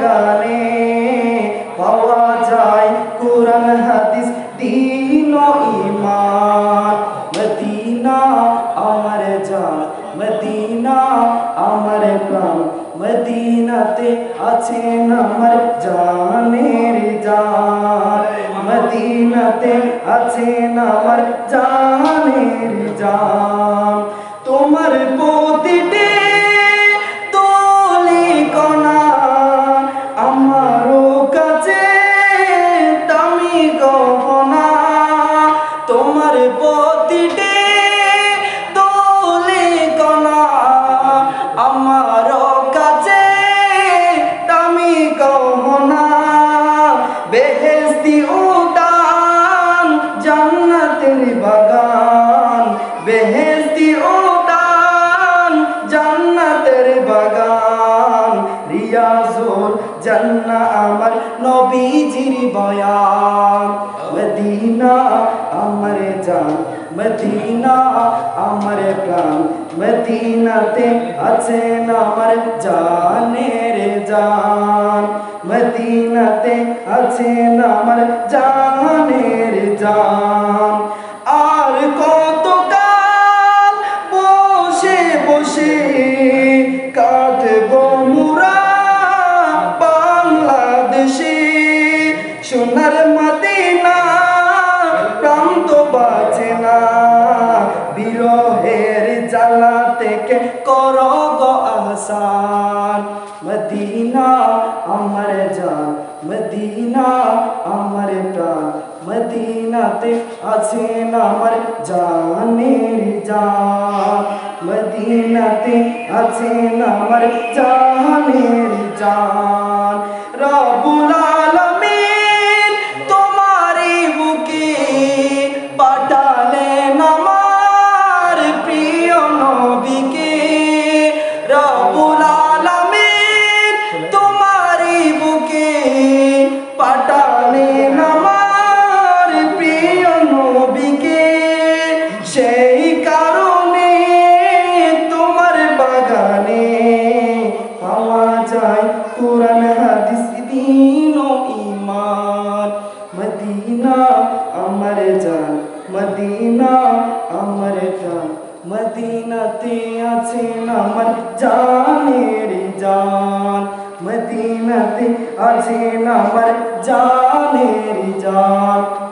বাগানে পাওয়া যায় কোরআন, হাদিস, দিন ইমান মদিনা আমার জান, মদিনা আমার প্রাণ। মদিনাতে আছেন আমার জানের জান। মদিনাতে আছেন আমার জানের জান। তোমার জান্নাতের বাগান বেহেস্তি উদান জান্নাতের বাগান। রিয়াজুল জান্না আমার নবীজির বয়ান। মদিনা আমার জান, মদিনা আমার প্রাণ। মদিনাতে আছেন আমার জানের জান। মদিনাতে আছেন আমার জানের জান। আর কত কাল বসে বসে কাটব মুরা বাংলাদেশে? সোনার মদিনা প্রান্ত বাজে না। বিরহের জ্বালা থেকে কর গো আহসান। মদিনা আমার জান। মদিনা আমার প্রাণ মদিনাতে আছেন আমার জানের জান মদিনাতে আছেন আমার জানের জান মদিনাতে আছেন আমার জানের জান। মদিনাতে আছেন আমার জানের জান।